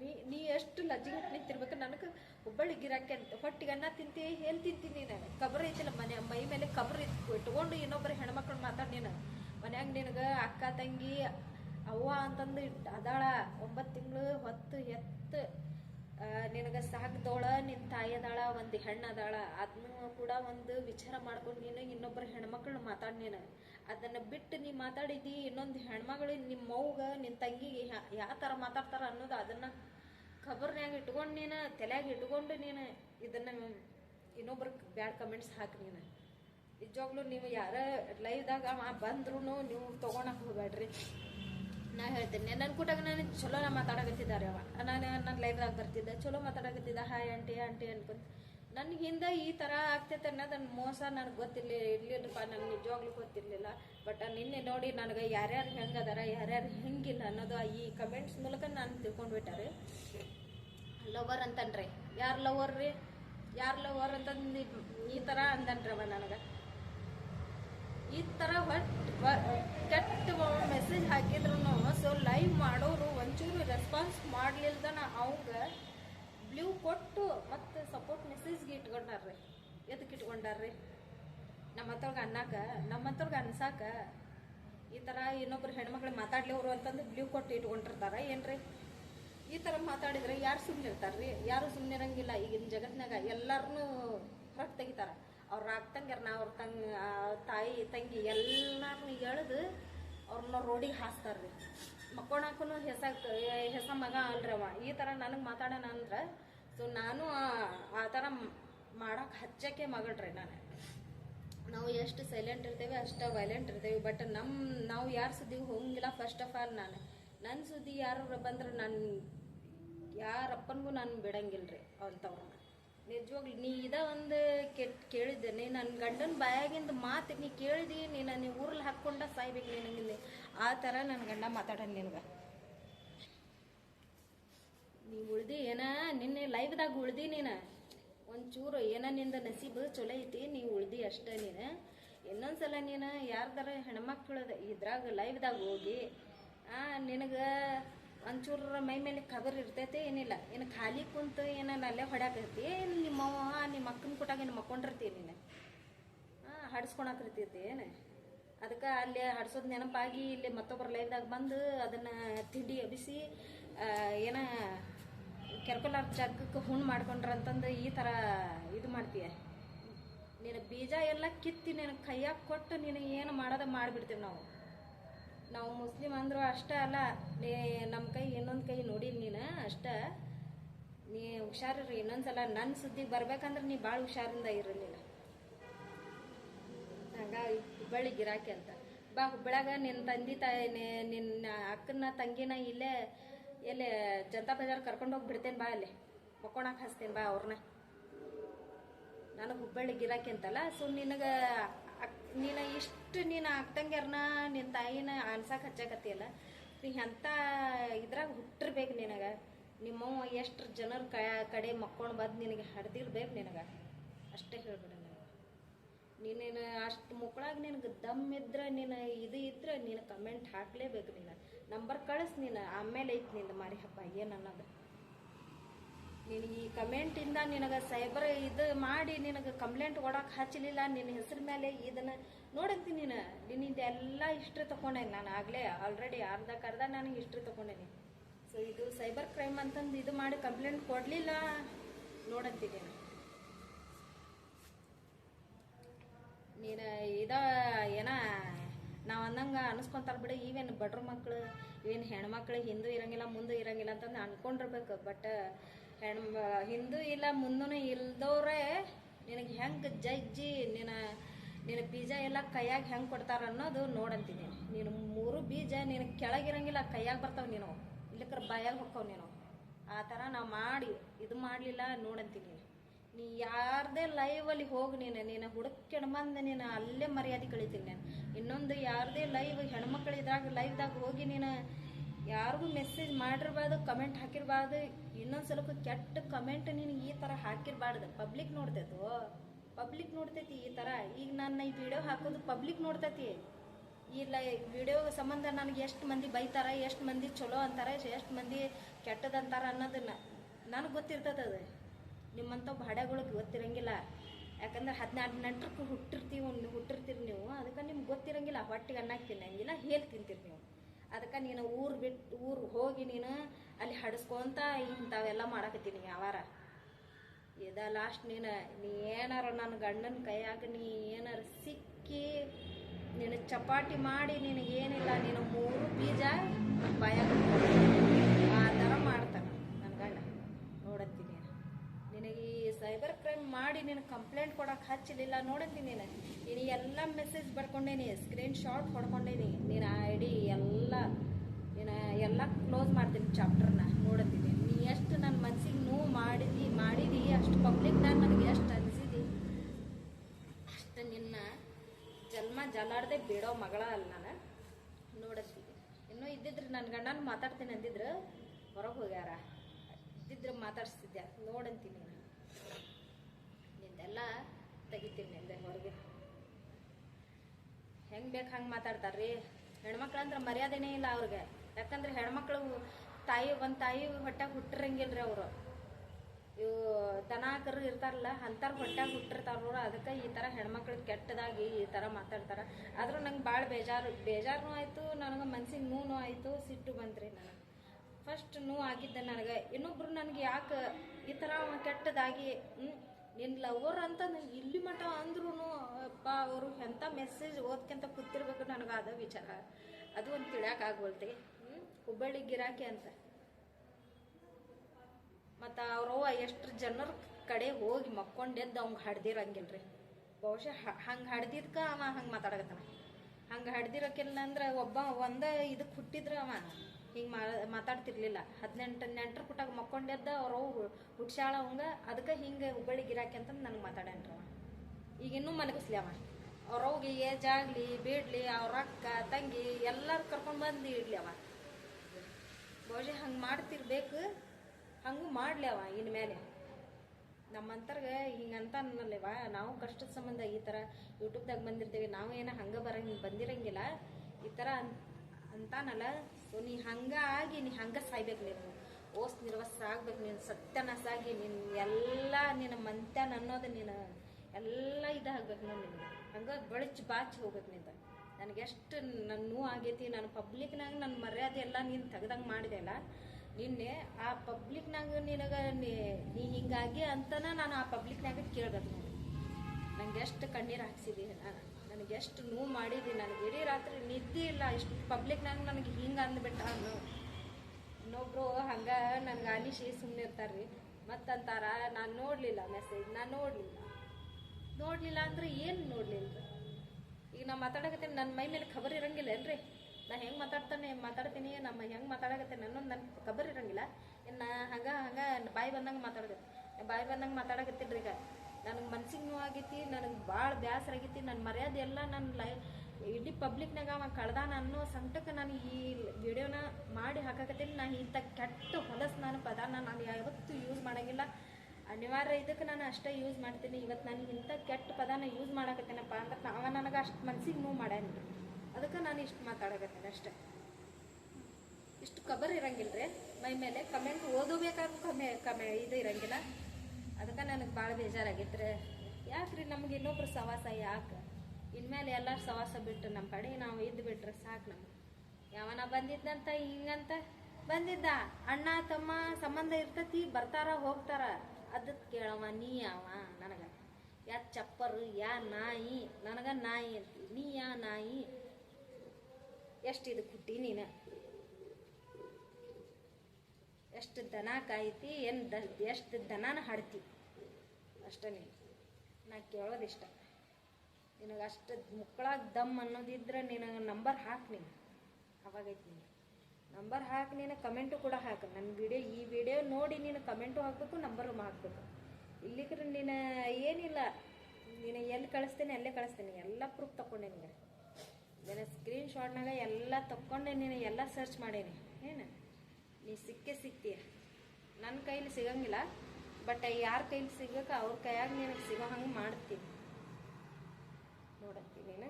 ನೀ ನೀ ಎಷ್ಟು ಲಜ್ಜಿಗೆ ನಿಂತಿರ್ಬೇಕು ನನಗೆ? ಹುಬ್ಬಳ್ಳಿ ಗಿರಾಕಿ ಅಂತ, ಹೊಟ್ಟಿಗೆ ಅನ್ನ ತಿಂತಿ, ಎಲ್ಲಿ ತಿಂತೀನಿ ನಾನು? ಕಬ್ರ ಐತಿಲ್ಲ ಮನೆ, ಮೈ ಮೇಲೆ ಕಬ್ರ ಇಟ್ಕೊಂಡು ಇನ್ನೊಬ್ಬರ ಹೆಣ್ಮಕ್ಳು ಮಾತಾಡಿ ನೀನು. ಮನ್ಯಾಗ ನಿನಗೆ ಅಕ್ಕ, ತಂಗಿ, ಅವ್ವ ಅಂತಂದು ಅದಾಳ, ಒಂಬತ್ತು ತಿಂಗಳು ಹೊತ್ತು ಎತ್ತು. ನಿನಗೆ ಸಾಕ್ದೋಳ ನಿನ್ನ ತಾಯಿ ಅದಾಳ, ಒಂದು ಹೆಣ್ಣು ಅದಾಳ. ಅದನ್ನು ಕೂಡ ಒಂದು ವಿಚಾರ ಮಾಡ್ಕೊಂಡು ನೀನು ಇನ್ನೊಬ್ಬರ ಹೆಣ್ಮಕ್ಳನ್ನ ಮಾತಾಡಿ ನೀನು. ಅದನ್ನು ಬಿಟ್ಟು ನೀ ಮಾತಾಡಿದಿ ಇನ್ನೊಂದು ಹೆಣ್ಮಗಳು ನಿಮ್ಮ ಮೌಗ ನಿನ್ನ ತಂಗಿಗೆ ಯಾವ ಥರ ಮಾತಾಡ್ತಾರ ಅನ್ನೋದು ಅದನ್ನ ಖಬರ್ನ್ಯಾಗ ಇಟ್ಕೊಂಡು ನೀನು, ತಲೆಯಾಗ ಇಟ್ಕೊಂಡು ನೀನು ಇದನ್ನ ಇನ್ನೊಬ್ರ ಬ್ಯಾಡ್ ಕಮೆಂಟ್ಸ್ ಹಾಕಿ ನೀನು. ನಿಜವಾಗ್ಲೂ ನೀವು ಯಾರ ಲೈವ್ದಾಗ ಬಂದ್ರೂ ನೀವು ತೊಗೊಳಕ್ಕೆ ಹೋಗ್ಬೇಡ್ರಿ ನಾ ಹೇಳ್ತೀನಿ ನನ್ನ ಕೂಟಾಗ ನಾನು ಚಲೋ ಮಾತಾಡಕತ್ತಿದ್ದಾರೆ ಅವ. ನಾನು ನನ್ನ ಲೈವ್ದಾಗ ಬರ್ತಿದ್ದೆ, ಚಲೋ ಮಾತಾಡಕತ್ತಿದ್ದ. ಹಾಯ್ ಆಂಟಿ ಆಂಟಿ ಅನ್ಕೊಂತ ನನ್ನ ಹಿಂದೆ ಈ ಥರ ಆಗ್ತೈತೆ ಅನ್ನೋದನ್ನ ಮೋಸ ನನಗೆ ಗೊತ್ತಿರಲಿ ಇರ್ಲಿಲ್ಲಪ್ಪ ನನಗೆ ನಿಜವಾಗ್ಲೂ ಗೊತ್ತಿರಲಿಲ್ಲ. ಬಟ್ ನಿನ್ನೆ ನೋಡಿ ನನಗೆ ಯಾರ್ಯಾರು ಹೆಂಗೆ ಅದಾರ ಯಾರ್ಯಾರು ಹೆಂಗಿಲ್ಲ ಅನ್ನೋದು ಈ ಕಮೆಂಟ್ಸ್ ಮೂಲಕ ನಾನು ತಿಳ್ಕೊಂಡ್ಬಿಟ್ಟಾರೆ. ಲವರ್ ಅಂತನ್ರಿ. ಯಾರು ಲವರ್ ರೀ? ಯಾರು ಲವರ್ ಅಂತಂದು ಈ ಥರ ಅಂದನ್ರವ ನನಗೆ. ಈ ಥರ ಒಟ್ಟು ಕೆಟ್ಟ ಮೆಸೇಜ್ ಹಾಕಿದ್ರು ಸೊ ಲೈವ್ ಮಾಡೋರು ಒಂಚೂರು ರೆಸ್ಪಾನ್ಸ್ ಮಾಡ್ಲಿಲ್ದನ ಅವಾಗ ಬ್ಲೂ ಕೊಟ್ಟು ಮತ್ತೆ ಸಪೋರ್ಟ್ ಮೆಸೇಜ್ಗೆ ಇಟ್ಕೊಂಡಾರ್ರಿ. ಎದಕ್ಕೆ ಇಟ್ಕೊಂಡಾರ್ರಿ? ನಮ್ಮ ಹತ್ರಗೆ ಅನ್ನಕ ನಮ್ಮ ಹತ್ರಗೆ ಅನ್ಸಾಕ ಈ ಥರ ಇನ್ನೊಬ್ರು ಹೆಣ್ಮಕ್ಳು ಮಾತಾಡ್ಲಿವ್ರು ಅಂತಂದು ಬ್ಲೂ ಕೊಟ್ಟು ಇಟ್ಕೊಂಡಿರ್ತಾರ, ಏನ್ರಿ? ಈ ಥರ ಮಾತಾಡಿದ್ರೆ ಯಾರು ಸುಮ್ಮನೆ ಇರ್ತಾರ್ರಿ? ಯಾರು ಸುಮ್ಮನೆ ಇರಂಗಿಲ್ಲ. ಈಗಿನ ಜಗತ್ನಾಗ ಎಲ್ಲರನ್ನೂ ಹೊರಗೆ ತೆಗಿತಾರ. ಅವ್ರ ನಾ ಅವ್ರ ತಂಗ ತಾಯಿ, ತಂಗಿ ಎಲ್ಲಾರನ್ನೂ ಎಳೆದು ಅವ್ರನ್ನ ರೋಡಿಗೆ ಹಾಸ್ತಾರ್ರಿ. ಮಕ್ಕೊಳಕ್ಕೂ ಹೆಸ ಹೆಸ ಮಗ ಅಲ್ರಿ ಅವ. ಈ ಥರ ನನಗೆ ಮಾತಾಡೋಣ ಅಂದ್ರೆ ಸೊ ನಾನು ಆ- ಥರ ಮಾಡೋಕ್ಕೆ ಹಚ್ಚಕ್ಕೆ ಮಗಳ್ರಿ ನಾನು. ನಾವು ಎಷ್ಟು ಸೈಲೆಂಟ್ ಇರ್ತೇವೆ, ಅಷ್ಟು ವೈಲೆಂಟ್ ಇರ್ತೇವೆ. ಬಟ್ ನಮ್ಮ ನಾವು ಯಾರ ಸುದ್ದಿಗೆ ಹೋಗಂಗಿಲ್ಲ ಫಸ್ಟ್ ಆಫ್ ಆಲ್ ನಾನು. ನನ್ನ ಸುದ್ದಿ ಯಾರು ಬಂದ್ರೆ ನಾನು, ಯಾರಪ್ಪನಿಗೂ ನಾನು ಬಿಡಂಗಿಲ್ರಿ ಅಂಥವ್ರನ್ನ ನಿಜವಾಗ್ಲು ನೀ ಇದ ಒಂದು ಕೆಟ್, ಕೇಳಿದ್ದೆ. ನೀ ನನ್ನ ಗಂಡನ ಬಾಯಾಗಿಂದ ಮಾತು ನೀ ಕೇಳಿದಿ ನೀ ನೀ ಊರಲ್ಲಿ ಹಾಕ್ಕೊಂಡ ಸಾಯ್ಬೇಕು ನಿನಗಿಲ್ಲಿ. ಆ ಥರ ನನ್ನ ಗಂಡ ಮಾತಾಡೋಣ ನಿನಗೆ. ನೀ ಉಳ್ದಿ ಏನ? ನಿನ್ನೆ ಲೈವ್ದಾಗ ಉಳ್ದಿ ನೀನು? ಒಂಚೂರು ಏನ ನಿಂದ ನಸೀಬು ಚಲೋ ಐತಿ ನೀ ಉಳ್ದಿ ಅಷ್ಟೇ ನೀನು. ಇನ್ನೊಂದ್ಸಲ ನೀನು ಯಾರ್ದಾರ ಹೆಣ್ಮಕ್ಳದ ಇದ್ರಾಗ ಲೈವ್ದಾಗ ಹೋಗಿ ಆ ನಿನಗೆ ಒಂಚೂರ ಮೈ ಮೇಲೆ ಖಬರ್ ಇರ್ತೈತೆ ಏನಿಲ್ಲ. ಏನು ಖಾಲಿ ಕುಂತು ಏನ ಅಲ್ಲೇ ಹೊಡ್ಯಾಕೈತಿ ನಿಮ್ಮವ್ವ ನಿಮ್ಮ ಅಕ್ಕನ ಕೊಟ್ಟಾಗ ಏನು ಮಕ್ಕೊಂಡಿರ್ತಿ ನೀನು? ಹಾಂ ಹಡ್ಸ್ಕೊಳಕಿರ್ತೈತಿ ಏನು? ಅದಕ್ಕೆ ಅಲ್ಲಿ ಹಡ್ಸೋದು ನೆನಪಾಗಿ ಇಲ್ಲಿ ಮತ್ತೊಬ್ಬರ ಲೈವ್ದಾಗ ಬಂದು ಅದನ್ನು ತಿಂಡಿ ಎಬಿಸಿ ಆ, ಏನ ಕೆರ್ಕೊಲಾರ್ ಜಗ್ಗಕ್ಕೆ ಹುಣ್ಣು ಮಾಡ್ಕೊಂಡ್ರ ಅಂತಂದು ಈ ಥರ ಇದು ಮಾಡ್ತೀಯ? ನೀನು ಬೀಜ ಎಲ್ಲ ಕಿತ್ತಿ ನಿನಗೆ ಕೈಯಾಗ ಕೊಟ್ಟು ನೀನು ಏನು ಮಾಡೋದ ಮಾಡಿಬಿಡ್ತೀವಿ ನಾವು. ನಾವು ಮುಸ್ಲಿಂ ಅಂದ್ರು ಅಷ್ಟೇ ಅಲ್ಲ, ನೀ ನಮ್ಮ ಕೈ ಇನ್ನೊಂದು ಕೈ ನೋಡಿಲ್ಲ ನೀನು ಅಷ್ಟೇ. ನೀ ಹುಷಾರಿರಿ ಇನ್ನೊಂದ್ಸಲ ನನ್ನ ಸುದ್ದಿಗೆ ಬರ್ಬೇಕಂದ್ರೆ ನೀ ಭಾಳ ಹುಷಾರಿಂದ ಇರು ನೀನು. ಹಂಗಾಗಿ ಹುಬ್ಬಳ್ಳಿ ಗಿರಾಕಿ ಅಂತ. ಬಾ ಹುಬ್ಬಳ್ಳಾಗ ನಿನ್ನ ತಂದೆ ತಾಯಿನೇ ನಿನ್ನ ಅಕ್ಕನ ತಂಗಿನ ಇಲ್ಲೇ ಎಲ್ಲೇ ಜನತಾ ಬಜಾರ್ ಕರ್ಕೊಂಡು ಹೋಗಿ ಬಿಡ್ತೇನೆ ಬಾ ಅಲ್ಲಿ. ಮಕ್ಕೊಳಕ್ಕೆ ಹಚ್ತೇನೆ ಬಾ ಅವ್ರನ್ನ ನನಗೆ ಹುಬ್ಬಳ್ಳಿ ಗಿರಾಕಿ ಅಂತಲ್ಲ, ಸೊ ನಿನಗೆ ನೀನು ಇಷ್ಟು ನೀನು ಆಗ್ತಂಗ್ಯಾರನ ನಿನ್ನ ತಾಯಿನ ಅನ್ಸಕ್ಕೆ ಹಚ್ಚಕತ್ತಿಯಲ್ಲ, ನೀ ಎಂಥ ಇದ್ರಾಗ ಹುಟ್ಟಿರ್ಬೇಕು ನಿನಗೆ. ನಿಮ್ಮವ್ವ ಎಷ್ಟು ಜನರ ಕಡೆ ಮಕ್ಕೊಂಡು ಬಂದು ನಿನಗೆ ಹಡ್ದಿರ್ಬೇಕು ನಿನಗೆ. ಅಷ್ಟೇ ಹೇಳ್ಬಿಡ. ನೀನೇನು ಅಷ್ಟು ಮುಕ್ಕಳಾಗ ನಿನಗೆ ದಮ್ ಇದ್ರೆ ನೀನು ಇದು ಇದ್ರೆ, ನೀನು ಕಮೆಂಟ್ ಹಾಕಲೇಬೇಕು ನೀನು. ನಂಬರ್ ಕಳಿಸ್ ನೀನು, ಆಮೇಲೆ ಐತಿ ನಿಂದು ಮಾರಿ ಹಬ್ಬ, ಏನು ಅನ್ನೋದು. ನೀನು ಈ ಕಮೆಂಟಿಂದ ನಿನಗೆ ಸೈಬರ್ ಇದು ಮಾಡಿ ನಿನಗೆ ಕಂಪ್ಲೇಂಟ್ ಕೊಡಕ್ಕೆ ಹಚ್ಚಲಿಲ್ಲ ನಿನ್ನ ಹೆಸರು ಮೇಲೆ ಇದನ್ನು ನೋಡಂತೀನಿ ನೀನು. ನಿನ್ನಿಂದ ಎಲ್ಲ ಹಿಸ್ಟ್ರಿ ತೊಗೊಂಡೇನೆ ನಾನು ಆಗಲೇ ಆಲ್ರೆಡಿ ಅರ್ಧಕ್ಕರ್ಧ ನಾನು ಹಿಸ್ಟ್ರಿ ತೊಗೊಂಡೇನಿ ಸೊ ಇದು ಸೈಬರ್ ಕ್ರೈಮ್ ಅಂತಂದು ಇದು ಮಾಡಿ ಕಂಪ್ಲೇಂಟ್ ಕೊಡಲಿಲ್ಲ ನೋಡಂತೀನಿ ನಾನು ಇದ ಏನ ನಾವು ಅಂದಂಗೆ ಅನಿಸ್ಕೊಂತಾರೆ ಬಿಡು ಇವೇನು ಬಡ್ರ ಮಕ್ಳು ಇವೇನು ಹೆಣ್ಮಕ್ಳು ಹಿಂದೂ ಇರಂಗಿಲ್ಲ, ಮುಂದೆ ಇರಂಗಿಲ್ಲ ಅಂತಂದು ಅನ್ಕೊಂಡಿರ್ಬೇಕು. ಬಟ್ ಹೆಣ್ ಹಿಂದೂ ಇಲ್ಲ ಮುಂದೂ ಇಲ್ದವ್ರೆ ನಿನಗೆ ಹೆಂಗೆ ಜಜ್ಜಿ ನಿನ್ನ ನಿನ್ನ ಬೀಜ ಎಲ್ಲ ಕೈಯಾಗ ಹೆಂಗೆ ಕೊಡ್ತಾರ ಅನ್ನೋದು ನೋಡಂತೀನಿ ನೀನು ಮೂರು ಬೀಜ ನಿನಗೆ ಕೆಳಗಿರಂಗಿಲ್ಲ ಕೈಯಾಗ ಬರ್ತಾವ ನೀನು. ಇಲ್ಲಕ್ರ ಬಾಯಾಗ ಹೋಗ್ತಾವ ನೀನು. ಆ ಥರ ನಾವು ಮಾಡಿ, ಇದು ಮಾಡಲಿಲ್ಲ ನೋಡಂತೀನಿ ನೀ ಯಾರದೇ ಲೈವಲ್ಲಿ ಹೋಗಿ ನೀನು ನೀನು ಬಂದು ನೀನು ಅಲ್ಲೇ ಮರ್ಯಾದೆ ಕಳಿತೀನಿ ನಾನು. ಇನ್ನೊಂದು ಯಾರದೇ ಲೈವ್ ಹೆಣ್ಮಕ್ಳು ಇದ್ರಾಗ ಲೈವ್ದಾಗ ಹೋಗಿ ನೀನು ಯಾರಿಗೂ ಮೆಸೇಜ್ ಮಾಡಿರ್ಬಾರ್ದು ಕಮೆಂಟ್ ಹಾಕಿರ್ಬಾರ್ದು, ಇನ್ನೊಂದು ಸ್ವಲ್ಪ ಕೆಟ್ಟ ಕಮೆಂಟ್ ನೀನು ಈ ಥರ ಹಾಕಿರ್ಬಾರ್ದು. ಪಬ್ಲಿಕ್ ನೋಡ್ತೈತು? ಪಬ್ಲಿಕ್ ನೋಡ್ತೈತಿ ಈ ಥರ ಈಗ ನಾನು ಈ ವಿಡಿಯೋ ಹಾಕೋದು ಪಬ್ಲಿಕ್ ನೋಡ್ತೈತಿ. ಈ ಲೈ ವಿಡಿಯೋ ಸಂಬಂಧ ನನಗೆ ಎಷ್ಟು ಮಂದಿ ಬೈತಾರ, ಎಷ್ಟು ಮಂದಿ ಚಲೋ ಅಂತಾರೆ, ಎಷ್ಟು ಮಂದಿ ಕೆಟ್ಟದಂತಾರ ಅನ್ನೋದನ್ನ ನನಗೆ ಗೊತ್ತಿರ್ತದೆ ಅದು. ನಿಮ್ಮಂಥ ಭಾಡಗಳಿಗೆ ಗೊತ್ತಿರಂಗಿಲ್ಲ. ಯಾಕಂದ್ರೆ ಹದಿನಾರು ನೆಂಟ್ರಕ್ಕೆ ಹುಟ್ಟಿರ್ತೀವಿ ಒಂದು ಹುಟ್ಟಿರ್ತೀರಿ ನೀವು. ಅದಕ್ಕೆ ನಿಮ್ಗೆ ಗೊತ್ತಿರಂಗಿಲ್ಲ. ಹೊಟ್ಟೆಗೆ ಅನ್ನಕ್ಕೆ ತಿನ್ನಂಗಿಲ್ಲ ಹೇಳಿ ತಿಂತೀರಿ ನೀವು. ಅದಕ್ಕೆ ನೀನು ಊರು ಬಿಟ್ಟು ಊರು ಹೋಗಿ ನೀನು ಅಲ್ಲಿ ಹಡಸ್ಕೊಂತ ಇಂಥವೆಲ್ಲ ಮಾಡಕತ್ತೀನಿ ಯಾವಾರ. ಇದ ಲಾಸ್ಟ್ ನೀನು, ನೀ ಏನಾರ ನನ್ನ ಗಂಡನ ಕೈಯಾಗ ನೀ ಏನಾರ ಸಿಕ್ಕಿ ನೀನು ಚಪಾಟಿ ಮಾಡಿ ನಿನಗೇನಿಲ್ಲ ನೀನು ಮೂರು ಬೀಜ ಬಾಯಾಗ ಆ ಥರ ಮಾಡ್ತಾನೆ ನನ್ನ ಗಂಡ ನೋಡತ್ತೀನಿ ನಿನಗೆ ಈ ಸೈಬರ್ ಕ್ರೈಮ್ ಮಾಡಿ ನೀನು ಕಂಪ್ಲೇಂಟ್ ಕೊಡಕ್ಕೆ ಹಚ್ಚಲಿಲ್ಲ ನೋಡತ್ತೀನಿ ನೀನು. ನೀನು ಎಲ್ಲ ಮೆಸೇಜ್ ಬರ್ಕೊಂಡೇನಿ ಸ್ಕ್ರೀನ್ ಶಾಟ್ ಹೊಡ್ಕೊಂಡೇನಿ. ನೀನು ಐ ಡಿ ಎಲ್ಲ, ನೀನು ಎಲ್ಲ ಕ್ಲೋಸ್ ಮಾಡ್ತೀನಿ ಚಾಪ್ಟರ್ನ ನೋಡಂತೀನಿ ನೀ ಎಷ್ಟು ನನ್ನ ಮನ್ಸಿಗೆ ನೋವು ಮಾಡಿದಿ ಮಾಡಿದಿ, ಅಷ್ಟು ಪಬ್ಲಿಕ್ ನಾನು ನನಗೆ ಎಷ್ಟು ಅನಿಸಿದಿ. ಅಷ್ಟು ನಿನ್ನ ಜನ್ಮ ಜಲಾಡ್ದೆ ಬಿಡೋ ಮಗಳ ಅಲ್ಲ ನಾನು. ನೋಡಂತೀನಿ ಇನ್ನೂ ಇದ್ದಿದ್ರೆ ನನ್ನ ಗಂಡನ ಮಾತಾಡ್ತೀನಿ ಅಂದಿದ್ರು. ಹೊರಗೆ ಹೋಗ್ಯಾರ. ಇದ್ದಿದ್ರೆ ಮಾತಾಡ್ಸ್ತಿದ್ದೆ ನೋಡಂತೀನಿ. ತೆಗಿತೀವಿ ತೆಗಿತೀನಿ ನಿಂದೆ ಹೊರಗೆ. ಹೆಂಗೆ ಬೇಕು ಹಂಗೆ ಮಾತಾಡ್ತಾರ್ರಿ? ಹೆಣ್ಮಕ್ಳು ಅಂದ್ರೆ ಮರ್ಯಾದೆನೇ ಇಲ್ಲ ಅವ್ರಿಗೆ. ಯಾಕಂದ್ರೆ ಹೆಣ್ಮಕ್ಳು ತಾಯಿ, ಒಂದು ತಾಯಿ ಹೊಟ್ಯಾಗ ಹುಟ್ಟಿರಂಗಿಲ್ರಿ ಅವರು. ಇವು ದನ ಕರು ಇರ್ತಾರಲ್ಲ ಅಂತಾರ ಹೊಟ್ಟೆಗೆ ಹುಟ್ಟಿರ್ತಾರ ಅದಕ್ಕೆ ಈ ಥರ ಹೆಣ್ಮಕ್ಳು ಕೆಟ್ಟದಾಗಿ ಈ ಥರ ಮಾತಾಡ್ತಾರೆ. ಆದ್ರೂ ನಂಗೆ ಭಾಳ ಬೇಜಾರು ಬೇಜಾರು ಆಯಿತು, ನನಗೆ ಮನ್ಸಿಗೆ ನೋವು ಆಯಿತು, ಸಿಟ್ಟು ಬಂತ್ರಿ ನನಗೆ. ಫಸ್ಟ್ ನೋವು ಆಗಿದ್ದೆ ನನಗೆ. ಇನ್ನೊಬ್ರು ನನಗೆ ಯಾಕೆ ಈ ಥರ ಕೆಟ್ಟದಾಗಿ ನಿನ್ನ ಲವರ್ ಅಂತ ನಂಗೆ ಇಲ್ಲಿ ಮಠ ಅಂದ್ರೂ ಅಪ್ಪ ಅವರು ಎಂಥ ಮೆಸೇಜ್ ಓದ್ಕೊಂತ ಕೂತಿರ್ಬೇಕು ನನಗೆ ಅದ ವಿಚಾರ. ಅದು ಒಂದು ತಿಳಿಯಕ್ಕೆ ಆಗ್ವಲ್ತಿ. ಹುಬ್ಬಳ್ಳಿ ಗಿರಾಕಿ ಅಂತ. ಮತ್ತು ಅವ್ರವ್ವ ಎಷ್ಟು ಜನರ ಕಡೆ ಹೋಗಿ ಮಕ್ಕೊಂಡೆದ್ದು ಅವ್ಗೆ ಹಡ್ದಿರಂಗಿಲ್ರಿ. ಬಹುಶಃ ಹಂಗೆ ಹಡ್ದಿದ್ಕ ಅವ ಹಂಗೆ ಮಾತಾಡಕತ್ತಾನ. ಹಂಗೆ ಹಡ್ದಿರಕ್ಕಿಲ್ಲ ಅಂದ್ರೆ ಒಬ್ಬ ಒಂದ ಇದಕ್ಕೆ ಹುಟ್ಟಿದ್ರ ಅವ. ಹಿಂಗೆ ಮಾ, ಮಾತಾಡ್ತಿರ್ಲಿಲ್ಲ. ಹದಿನೆಂಟು, ನೆಂಟ್ರ ಪುಟ್ಟಾಗ ಮಕ್ಕೊಂಡೆದ್ದ ಅವ್ರವ್ರು ಹುಟ್ಸ್ಯಾಳ ಅವಂಗ ಅದಕ್ಕೆ ಹಿಂಗೆ ಹುಬ್ಬಳ್ಳಿ ಗಿರಾಕಿ ಅಂತ ನನಗೆ ಮಾತಾಡ್ಯಾನ್ರಿ ಅವ. ಈಗ ಇನ್ನೂ ಮಲಗಿಸ್ಲಿ ಅವ. ಅವ್ರವ್ಗೆ ಆಗಲಿ, ಬಿಡ್ಲಿ, ಅವ್ರ ಅಕ್ಕ, ತಂಗಿ ಎಲ್ಲರೂ ಕರ್ಕೊಂಡು ಬಂದು ಇಡ್ಲಿ ಅವ. ಬಹುಶಃ ಹಂಗೆ ಮಾಡ್ತಿರ್ಬೇಕು, ಹಂಗೂ ಮಾಡ್ಲಿ ಅವ ಇನ್ಮೇಲೆ ನಮ್ಮಂತರ್ಗೆ ಹಿಂಗಂತ ಅನ್ನಲ್ಲವ, ನಾವು ಕಷ್ಟದ ಸಂಬಂಧ ಈ ಥರ ಯೂಟ್ಯೂಬ್ದಾಗ ಬಂದಿರ್ತೀವಿ, ನಾವು ಏನೋ ಹಂಗೆ ಬರಂಗ, ಬಂದಿರಂಗಿಲ್ಲ. ಈ ಥರ ಅಂತಾನಲ್ಲ ಸೊ ನೀ ಹಂಗ ಆಗಿ ನೀ ಹಂಗೆ ಸಾಯ್ಬೇಕು ನೀನು. ಓಸ್ ನಿರ್ವಸ್ ಆಗ್ಬೇಕು ನೀನು ಸತ್ಯನಸಾಗಿ ನೀನು, ಎಲ್ಲ ನಿನ್ನ ಮಂತ್ಯನ ಅನ್ನೋದು ನೀನು, ಎಲ್ಲ ಇದಾಗ್ಬೇಕು ನೋಡಿ ನಿನ್ಗೆ ಹಂಗೆ ಬಳಚ್ ಬಾಚಿ ಹೋಗ್ಬೇಕು ನಿಂದ. ನನಗೆ ಎಷ್ಟು ನನ್ನ ನೋವು ಆಗೈತಿ, ನಾನು ಪಬ್ಲಿಕ್ನಾಗ ನನ್ನ ಮರ್ಯಾದೆ ಎಲ್ಲ ನೀನು ತೆಗ್ದಂಗೆ ಮಾಡಿದೆ ಅಲ್ಲ? ನಿನ್ನೆ ಆ ಪಬ್ಲಿಕ್ನಾಗ ನಿನಗೆ ನೀ ನೀ ಹಿಂಗಾಗಿ ಅಂತನ ನಾನು ಆ ಪಬ್ಲಿಕ್ನಾಗ ಕೇಳ್ಬೇಕು ನೋಡಿ. ನಂಗೆ ಎಷ್ಟು ಕಣ್ಣೀರು ಹಾಕ್ಸಿದ್ದೀನಿ ನಾನು. ನನಗೆ ಎಷ್ಟು ನೋವು ಮಾಡಿದಿ, ನನಗೆ ಇಡೀ ರಾತ್ರಿ ನಿದ್ದೆ ಇಲ್ಲ, ಇಷ್ಟು ಪಬ್ಲಿಕ್ನಾಗ ನನಗೆ ಹಿಂಗೆ ಅಂದ್ಬಿಟ್ಟ ಅನ್ನೋ ಇನ್ನೊಬ್ರು ಹಂಗೆ ನನ್ಗೆ ಅನಿಶಿ ಸುಮ್ಮನೆ ಇರ್ತಾರ್ರಿ. ಮತ್ತಂತಾರ ನಾನು ನೋಡಲಿಲ್ಲ ಮೆಸೇಜ್ ನಾನು ನೋಡಲಿಲ್ಲ. ನೋಡಲಿಲ್ಲ ಅಂದ್ರೆ ಏನು ನೋಡಲಿಲ್ಲ ಈಗ ನಾ ಮಾತಾಡಕತ್ತೀನಿ ನನ್ನ ಮೈ ಮೇಲೆ ಖಬರ್ ಇರಂಗಿಲ್ಲ ಏನ್ರಿ? ನಾ ಹೆಂಗೆ ಮಾತಾಡ್ತಾನೆ, ಮಾತಾಡ್ತೀನಿ, ನಮ್ಮ ಹೆಂಗೆ ಮಾತಾಡಕತ್ತೇನೆ ಅನ್ನೋದು ನನ್ನ ಖಬರ್ ಇರಂಗಿಲ್ಲ. ಇನ್ನು ಹಂಗೆ ಹಂಗೆ ಬಾಯಿ ಬಂದಂಗೆ ಮಾತಾಡಬೇಕು ಬಾಯಿ ಬಂದಂಗೆ ಮಾತಾಡಕತ್ತೀನಿ ಈಗ. ನನಗೆ ಮನ್ಸಿಗೆ ನೋವಾಗೈತಿ ನನಗೆ ಭಾಳ ಬೇಸರ ಆಗೈತಿ ನನ್ನ ಮರ್ಯಾದೆ ಎಲ್ಲ ನನ್ನ ಲೈ, ಇಡೀ ಪಬ್ಲಿಕ್ನಾಗ ಅವ ಕಳ್ದಾನ ಅನ್ನೋ ಸಂಕಟಕ್ಕೆ ನಾನು ಈ ವಿಡಿಯೋನ ಮಾಡಿ ಹಾಕಕತ್ತೀನಿ. ನಾನು ಇಂಥ ಕೆಟ್ಟ ಹೊಲಸು ನಾನು ಪದಾನ ನಾನು ಯಾವತ್ತೂ ಯೂಸ್ ಮಾಡೋಂಗಿಲ್ಲ. ಅನಿವಾರ್ಯ ಇದಕ್ಕೆ ನಾನು ಅಷ್ಟೇ ಯೂಸ್ ಮಾಡ್ತೀನಿ. ಇವತ್ತು ನಾನು ಇಂಥ ಕೆಟ್ಟ ಪದಾನ ಯೂಸ್ ಮಾಡಕತ್ತೇನಪ್ಪ ಅಂದ್ರೆ ಅವ ನನಗೆ ಅಷ್ಟು ಮನ್ಸಿಗೆ ನೋವು ಮಾಡ್ಯಾನ್ರಿ ಅದಕ್ಕೆ ನಾನು ಇಷ್ಟು ಮಾತಾಡಕತ್ತೇನೆ ಅಷ್ಟೇ. ಇಷ್ಟು ಕಬರ್ ಇರಂಗಿಲ್ರಿ? ಮೈ ಮೇಲೆ ಕಮೆಂಟ್ ಓದಬೇಕಾದ್ರೂ ಕಮ್ಮಿ ಕಮ್ಮಿ ಇದು ಇರಂಗಿಲ್ಲ. ಅದಕ್ಕೆ ನನಗೆ ಭಾಳ ಬೇಜಾರಾಗಿತ್ತು ಯಾಕ್ರಿ ನಮ್ಗೆ ಇನ್ನೊಬ್ರು ಸವಾಸ ಯಾಕೆ? ಇನ್ಮೇಲೆ ಎಲ್ಲರೂ ಸವಾಸ ಬಿಟ್ಟು ನಮ್ಮ ಕಡೆ ನಾವು ಇದ್ದು ಬಿಟ್ರೆ ಸಾಕು ನಮ್ಗೆ. ಯಾವನ ಬಂದಿದ್ದಂತ ಹಿಂಗಂತ? ಬಂದಿದ್ದ. ಅಣ್ಣ, ತಮ್ಮ ಸಂಬಂಧ ಇರ್ತತಿ, ಬರ್ತಾರ, ಹೋಗ್ತಾರ. ಅದಕ್ಕೆ ಕೇಳವ, ನೀ ಯಾವ ನನಗೆ. ಯಾ ಚಪ್ಪರು, ಯಾ ನಾಯಿ, ನನಗೆ ನಾಯಿ ಅಂತಿ. ನೀ ಯಾ ನಾಯಿ? ಎಷ್ಟು ಇದು ಕುಟ್ಟಿ ನೀನು? ಎಷ್ಟು ದನ ಕಾಯ್ತಿ, ಏನು ದ, ಎಷ್ಟು ದನನ ಹಾಡ್ತಿ? ಅಷ್ಟೇ ನಾ ಕೇಳೋದಿಷ್ಟ ನಿನಗೆ ಅಷ್ಟು ಮುಕ್ಕಳಾಗ ದಮ್ ಅನ್ನೋದಿದ್ರೆ ನಿನಗೆ ನಂಬರ್ ಹಾಕಿ ನೀನು. ಅವಾಗೈತಿ ನೀನು ನಂಬರ್ ಹಾಕಿ ನೀನು, ಕಮೆಂಟು ಕೂಡ ಹಾಕು. ನನ್ನ ವಿಡಿಯೋ, ಈ ವಿಡಿಯೋ ನೋಡಿ ನೀನು ಕಮೆಂಟು ಹಾಕಬೇಕು, ನಂಬರು ಹಾಕಬೇಕು. ಇಲ್ಲಿಕ್ರೆ ನೀನು ಏನಿಲ್ಲ. ನೀನು ಎಲ್ಲಿ ಕಳಿಸ್ತೀನಿ, ಅಲ್ಲೇ ಕಳಿಸ್ತೀನಿ. ಎಲ್ಲ ಪ್ರೂಫ್ ತಗೊಂಡೆ ನಿನಗೆ ನೀನು ಸ್ಕ್ರೀನ್ ಶಾಟ್ನಾಗ ಎಲ್ಲ ತಕ್ಕೊಂಡೆ ನೀನು, ಎಲ್ಲ ಸರ್ಚ್ ಮಾಡೇನಿ. ಏನು? ನೀ ಸಿಕ್ಕೇ ಸಿಗ್ತೀಯ ನನ್ನ ಕೈಲಿ ಸಿಗಂಗಿಲ್ಲ ಬಟ್ ಯಾರ ಕೈಲಿ ಸಿಗಕ್ಕೆ ಅವ್ರ ಕೈಯಾಗ ನಿನಗೆ ಸಿಗೋ ಹಂಗೆ ಮಾಡ್ತೀನಿ. ನೋಡತ್ತೀನಿ ನೀನು?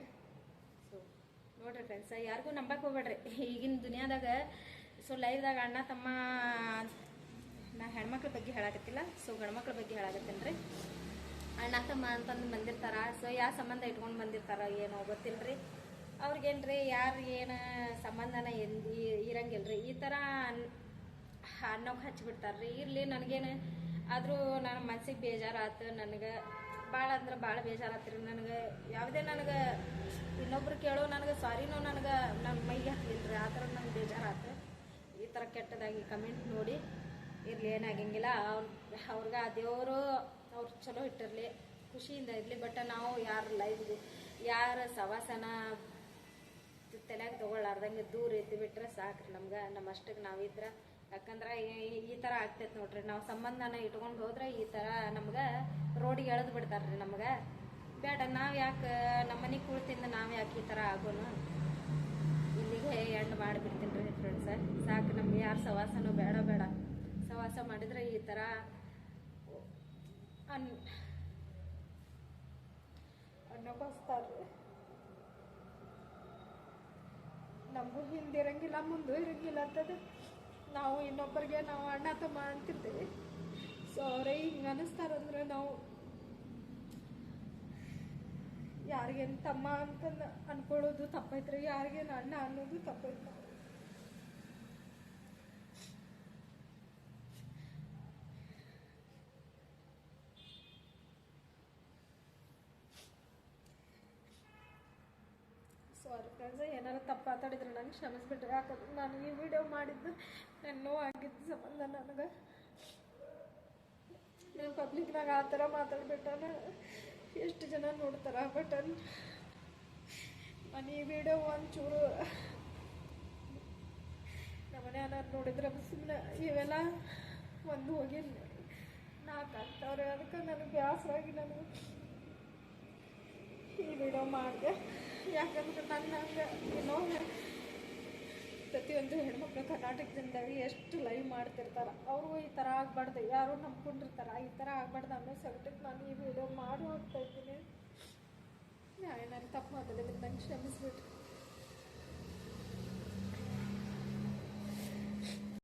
ಸೊ ನೋಡ್ರಿ ಫ್ರೆಂಡ್ಸ್ ಯಾರಿಗೂ ನಂಬಕ್ಕೆ ಹೋಗ್ಬೇಡ್ರಿ. ಈಗಿನ ದುನಿಯಾದಾಗ ಸೊ ಲೈವ್ದಾಗ ಅಣ್ಣ, ತಮ್ಮ, ನಾ ಹೆಣ್ಮಕ್ಳ ಬಗ್ಗೆ ಹೇಳಾಕತ್ತಿಲ್ಲ ಸೊ ಗಂಡ್ಮಕ್ಳ ಬಗ್ಗೆ ಹೇಳಾಕತ್ತೇನೆ ರೀ. ಅಣ್ಣ, ತಮ್ಮ ಅಂತಂದು ಬಂದಿರ್ತಾರ ಸೊ ಯಾವ ಸಂಬಂಧ ಇಟ್ಕೊಂಡು ಬಂದಿರ್ತಾರ ಏನೋ ಗೊತ್ತಿಲ್ಲರಿ ಅವ್ರಿಗೇನ್ರಿ, ಯಾರು ಏನು ಸಂಬಂಧನ ಎಂದ್ ಇರಂಗಿಲ್ರಿ. ಈ ಥರ ಅನ್- ಹಚ್ಚಿಬಿಡ್ತಾರೆ ರೀ ಇರಲಿ, ನನಗೇನು ಆದರೂ ನನ್ನ ಮನ್ಸಿಗೆ ಬೇಜಾರಾತು, ನನಗೆ ಭಾಳ ಅಂದ್ರೆ ಭಾಳ ಬೇಜಾರಾತ್ರಿ. ನನಗೆ ಯಾವುದೇ ನನಗೆ ಇನ್ನೊಬ್ರು ಕೇಳೋ ನನಗೆ ಸಾರಿನೂ ನನಗೆ ನನ್ನ ಮೈಗೆ ಹತ್ತಲಿಲ್ಲ ಆ ಥರ ನಂಗೆ ಬೇಜಾರಾತು. ಈ ಥರ ಕೆಟ್ಟದಾಗಿ ಕಮೆಂಟ್ ನೋಡಿ ಇರಲಿ ಏನಾಗಂಗಿಲ್ಲ ಅವ್ರ ಅವ್ರಿಗೆ ಆ ದೇವರು ಅವ್ರು ಚಲೋ ಇಟ್ಟಿರಲಿ, ಖುಷಿಯಿಂದ ಇರಲಿ. ಬಟ್ ನಾವು ಯಾರು ಲೈಫ್ ಯಾರ ಸವಾಸನ ತಲೆಯಾಗ ತೊಗೊಳ್ಳಾರ್ದಂಗೆ ದೂರ ಇದ್ದು ಬಿಟ್ರೆ ಸಾಕ್ರಿ ನಮ್ಗೆ. ನಮ್ಮ ಅಷ್ಟಕ್ಕೆ ನಾವಿದ್ರೆ ಯಾಕಂದ್ರೆ ಈ- ತರ ಆಗ್ತೈತೆ ನೋಡ್ರಿ. ನಾವು ಸಂಬಂಧನ ಇಟ್ಕೊಂಡು ಹೋದ್ರೆ ಈ ತರ ನಮ್ಗೆ ರೋಡಿಗೆ ಎಳೆದು ಬಿಡ್ತಾರ್ರಿ ನಮ್ಗ. ಬೇಡ, ನಾವು ಯಾಕೆ ನಮ್ಮ ಮನೆ ಕುಳಿತಿಂದ ನಾವು ಯಾಕೆ ಈ ತರ ಆಗೋನು? ಇಲ್ಲಿಗೆ ಎಂಡ್ ಮಾಡಿಬಿಡ್ತೀನಿ ರೀ ಫ್ರೆಂಡ್ಸ ಸಾಕು ನಮ್ಗೆ ಯಾರು ಸವಾಸನೂ ಬೇಡ ಬೇಡ. ಸವಾಸ ಮಾಡಿದ್ರೆ ಈ ಥರ ಅನ್ ಅನ್ನೋಕ್ಕೋಸ್ತಾರ್ರಿ ನಮಗೂ ಹಿಂದಿರಂಗಿಲ್ಲ, ಮುಂದೂ ಇರಂಗಿಲ್ಲ ಅಂತದ. ನಾವು ಇನ್ನೊಬ್ಬರಿಗೆ ನಾವು ಅಣ್ಣ ತಮ್ಮ ಅಂತಿರ್ತೀವಿ ಸೊ ಅವರೇ ಹಿಂಗೆ ಅನ್ನಿಸ್ತಾರಂದ್ರೆ ನಾವು ಯಾರಿಗೇನು ತಮ್ಮ ಅಂತ ಅನ್ಕೊಳ್ಳೋದು ತಪ್ಪೈತ್ರಿ ಯಾರಿಗೇನು ಅಣ್ಣ ಅನ್ನೋದು ತಪ್ಪೈತೆ ಸಾರಿ ಏನಾರು ತಪ್ಪು ಮಾತಾಡಿದ್ರೆ ನಂಗೆ ಕ್ಷಮಿಸ್ಬಿಟ್ರೆ ಯಾಕಂದ್ರೆ ನಾನು ಈ ವಿಡಿಯೋ ಮಾಡಿದ್ದು ನನ್ನ ನೋವಾಗಿದ್ದ ಸಂಬಂಧ ನನಗೆ. ನಾನು ಪಬ್ಲಿಕ್ನಾಗ ಆ ಥರ ಮಾತಾಡ್ಬಿಟ್ಟಾನ. ಎಷ್ಟು ಜನ ನೋಡ್ತಾರ ಬಟ್ ನಾನು ಈ ವಿಡಿಯೋ ಒಂಚೂರು ನಮ್ಮನೆ ನಾನು ನೋಡಿದ್ರೆ ಸುಮ್ಮನೆ ಇವೆಲ್ಲ ಒಂದು ಹೋಗಿ ನಾಲ್ಕು ಆಗ್ತಾವ್ರೆ. ಅದಕ್ಕೆ ನನಗೆ ಬೇಸರಾಗಿ ನನಗೆ ಈ ವಿಡಿಯೋ ಮಾಡಿದೆ. ಯಾಕಂದ್ರೆ ನನ್ನ ಏನೋ ಪ್ರತಿಯೊಂದು ಹೆಣ್ಮಕ್ಳು ಕರ್ನಾಟಕದಿಂದ ಎಷ್ಟು ಲೈವ್ ಮಾಡ್ತಿರ್ತಾರೆ. ಅವರು ಈ ಥರ ಆಗ್ಬಾರ್ದು. ಯಾರು ನಂಬ್ಕೊಂಡಿರ್ತಾರೆ. ಈ ಥರ ಆಗ್ಬಾರ್ದು ಅನ್ನೋ ಸಬ್ಜೆಕ್ಟ್ ನಾನು ಈ ವಿಡಿಯೋ ಮಾಡಿ ಹೋಗ್ತಾ ಇದ್ದೀನಿ. ಏನಾದ್ರು ತಪ್ಪು ಮಾತಾಡಿದ್ರೆ ನಂಗೆ ಕ್ಷಮಿಸ್ಬಿಟ್ಟು.